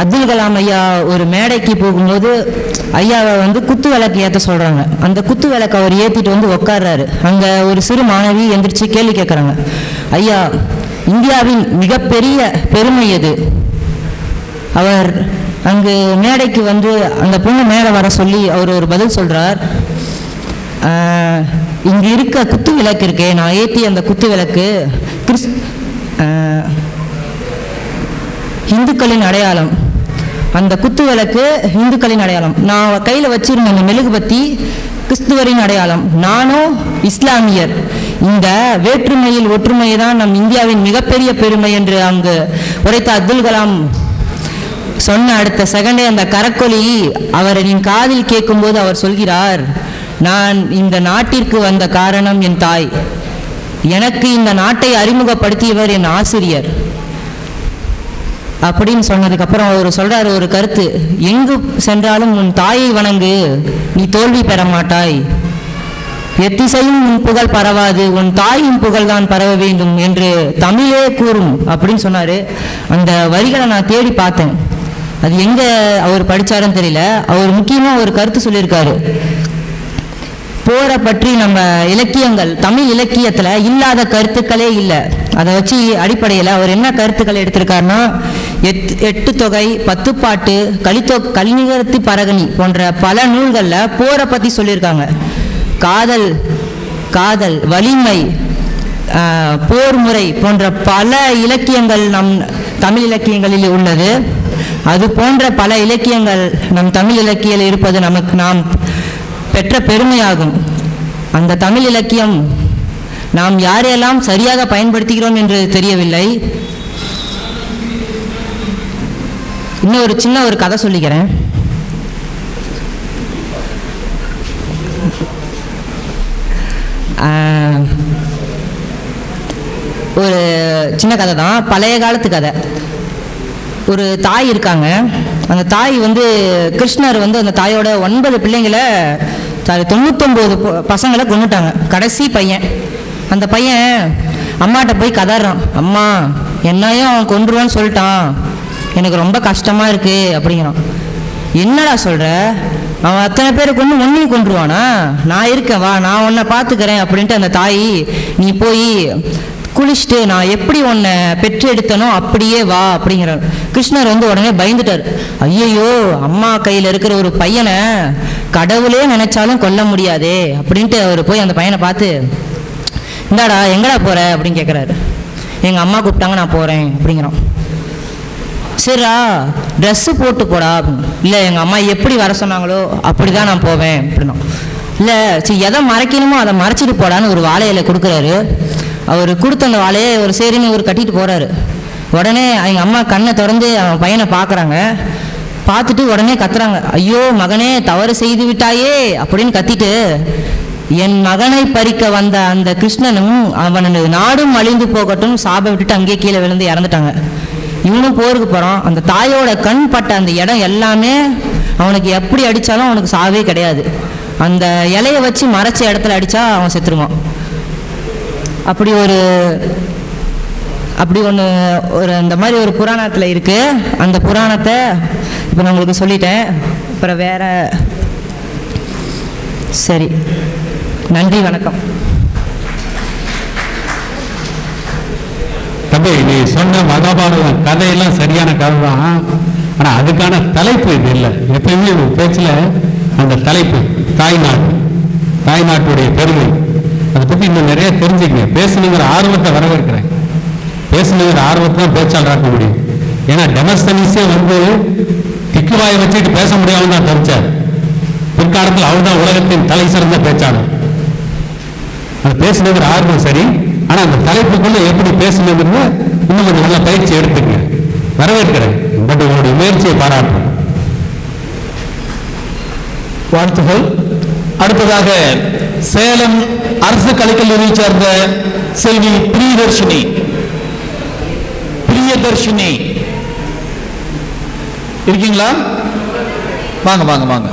அப்துல் கலாம் ஐயா ஒரு மேடைக்கு போகும்போது ஐயாவை வந்து குத்து விளக்கு ஏற்ற சொல்கிறாங்க அந்த குத்து விளக்கு அவர் ஏற்றிட்டு வந்து உட்கார்றாரு அங்கே ஒரு சிறு மாணவி எந்திரிச்சு கேள்வி கேட்குறாங்க ஐயா இந்தியாவின் மிகப்பெரிய பெருமை எது? அவர் அங்கு மேடைக்கு வந்து அந்த பொண்ணு மேலே வர சொல்லி அவர் ஒரு பதில் சொல்கிறார் இங்கே இருக்க குத்து விளக்கு இருக்கே நான் ஏற்றி அந்த குத்து விளக்கு கிறிஸ் இந்துக்களின் அடையாளம். அந்த குத்து விளக்கு இந்துக்களின் அடையாளம். நான் கையில் வச்சிருந்த அந்த மெழுகுபத்தி கிறிஸ்துவரின் அடையாளம். நானும் இஸ்லாமியர். இந்த வேற்றுமையில் ஒற்றுமை தான் நம் இந்தியாவின் மிகப்பெரிய பெருமை என்று அங்கு உரைத்த அப்துல் கலாம் சொன்ன அடுத்த செகண்டே அந்த கரக்கொலி அவரின் காதில் கேட்கும்போது அவர் சொல்கிறார் நான் இந்த நாட்டிற்கு வந்த காரணம் என் தாய். எனக்கு இந்த நாட்டை அறிமுகப்படுத்தியவர் என் ஆசிரியர். அப்படின்னு சொன்னதுக்கப்புறம் அவர் சொல்கிறார் ஒரு கருத்து. எங்கு சென்றாலும் உன் தாயை வணங்கு. நீ தோல்வி பெற மாட்டாய். எத்திசையும் உன் புகழ் பரவாது. உன் தாயின் புகழ் தான் பரவ வேண்டும் என்று தமிழே கூறும் அப்படின்னு சொன்னார். அந்த வரிகளை நான் தேடி பார்த்தேன். அது எங்கே அவர் படிச்சாருன்னு தெரியல. அவர் முக்கியமாக ஒரு கருத்து சொல்லியிருக்காரு. போரை பற்றி நம்ம இலக்கியங்கள் தமிழ் இலக்கியத்துல இல்லாத கருத்துக்களே இல்லை. அதை வச்சு அடிப்படையில் அவர் என்ன கருத்துக்களை எடுத்திருக்காருன்னா எட் எட்டு தொகை பத்துப்பாட்டு கலித்தொ கலிநிகரத்து பரகணி போன்ற பல நூல்களில் போரை பற்றி சொல்லியிருக்காங்க. காதல் காதல் வலிமை ஆஹ், போர் முறை போன்ற பல இலக்கியங்கள் நம் தமிழ் இலக்கியங்களில் உள்ளது. அது போன்ற பல இலக்கியங்கள் நம் தமிழ் இலக்கியில் இருப்பது நமக்கு நாம் பெற்ற பெருமையாகும். அந்த தமிழ் இலக்கியம் நாம் யாரையெல்லாம் சரியாக பயன்படுத்துகிறோம் என்று தெரியவில்லை. இன்னும் ஒரு சின்ன ஒரு கதை சொல்லிக்கிறேன். ஒரு சின்ன கதை தான் பழைய காலத்து கதை. ஒரு தாய் இருக்காங்க. அந்த தாய் வந்து கிருஷ்ணர் வந்து அந்த தாயோட ஒன்பது பிள்ளைங்களை சாரி தொண்ணூத்தொம்பது பசங்களை கொண்டுட்டாங்க கடைசி பையன். அந்த பையன் அம்மாட்ட போய் கதறான். அம்மா என்னையும் அவன் கொன்றுவான்னு சொல்லிட்டான். எனக்கு ரொம்ப கஷ்டமாக இருக்கு அப்படிங்கிறான். என்னடா சொல்கிற அவன் அத்தனை பேரை கொண்டு ஒன்றையும் கொண்டுருவானா நான் இருக்கேன் வா நான் உன்னை பார்த்துக்கிறேன் அப்படின்ட்டு அந்த தாய் நீ போய் குளிச்சுட்டு நான் எப்படி உன்னை பெற்று எடுத்தனோ அப்படியே வா அப்படிங்கிறார் கிருஷ்ணர் வந்து உடனே பயந்துட்டார். ஐயையோ அம்மா கையில் இருக்கிற ஒரு பையனை கடவுளே நினைச்சாலும் கொல்ல முடியாதே அப்படின்ட்டு அவர் போய் அந்த பையனை பார்த்து இந்தாடா எங்கடா போற? அப்படின்னு கேட்குறாரு எங்கள் அம்மா கூப்பிட்டாங்க நான் போகிறேன் அப்படிங்கிறான். சரிடா ட்ரெஸ்ஸு போட்டு போடா இல்லை எங்கள் அம்மா எப்படி வர சொன்னாங்களோ அப்படி தான் நான் போவேன் அப்படின்னா. இல்லை சரி எதை மறைக்கணுமோ அதை மறைச்சிட்டு போடான்னு ஒரு வாழையில கொடுக்குறாரு. அவர் கொடுத்த அந்த வாழையை ஒரு சரின்னு ஒரு கட்டிட்டு போகிறாரு உடனே எங்கள் அம்மா கண்ணை திறந்து அவன் பையனை பார்க்குறாங்க. பார்த்துட்டு உடனே கத்துறாங்க. ஐயோ மகனே தவறு செய்து விட்டாயே அப்படின்னு கத்திட்டு என் மகனை பறிக்க வந்த அந்த கிருஷ்ணனும் அவனது நாடும் அழிந்து போகட்டும் சாப விட்டுட்டு அங்கேயே கீழே விழுந்து இறந்துட்டாங்க. இவனும் போருக்கு போகிறான் அந்த தாயோட கண் பட்ட அந்த இடம் எல்லாமே அவனுக்கு எப்படி அடித்தாலும் அவனுக்கு சாவே கிடையாது. அந்த இலையை வச்சு மறைச்ச இடத்துல அடித்தா அவன் செத்துருவான். அப்படி ஒரு அப்படி ஒன்று ஒரு அந்த மாதிரி ஒரு புராணத்தில் இருக்குது அந்த புராணத்தை இப்போ நான் உங்களுக்கு சொல்லிட்டேன். அப்புறம் வேற சரி. நன்றி வணக்கம். தம்பி நீ சொன்ன மகாபாரதம் கதையெல்லாம் சரியான கதை தான் ஆனால் அதுக்கான தலைப்பு இது இல்லை. எப்பயுமே பேச்சில் அந்த தலைப்பு தாய்நாடு. தாய்நாட்டுடைய பெருமை. அதை பற்றி இன்னும் நிறைய தெரிஞ்சுக்கங்க. பேசணுங்கிற ஆர்வத்தை வரவேற்கிறேன். பேசணுங்கிற ஆர்வத்தை தான் பேச்சாளராக்க முடியும். ஏன்னா டெமஸ்தனிஸே வந்து திக்குவாயை வச்சுட்டு பேச முடியாமல் தான் தெரிச்சார் பிற்காலத்தில் அவர் தான் உலகத்தின் தலை சிறந்த பேச்சாளர். அது பேசினவர் ஆர்வம் சரி ஆனா அந்த தலைப்புக்குள்ள எப்படி பேசணுங்கிறத இன்னும் கொஞ்சம் நல்ல பயிற்சி எடுத்துக்கங்க. வரவேற்கிறேன். பட் உங்களுடைய முயற்சியை பாராட்டுறேன். வாழ்த்துகள். அடுத்ததாக சேலம் அரசு கலைக்கல்லூரியை சேர்ந்த செல்வி பிரியதர்ஷினி. பிரியதர்ஷினி. இருக்கீங்களா? வாங்க வாங்க வாங்க.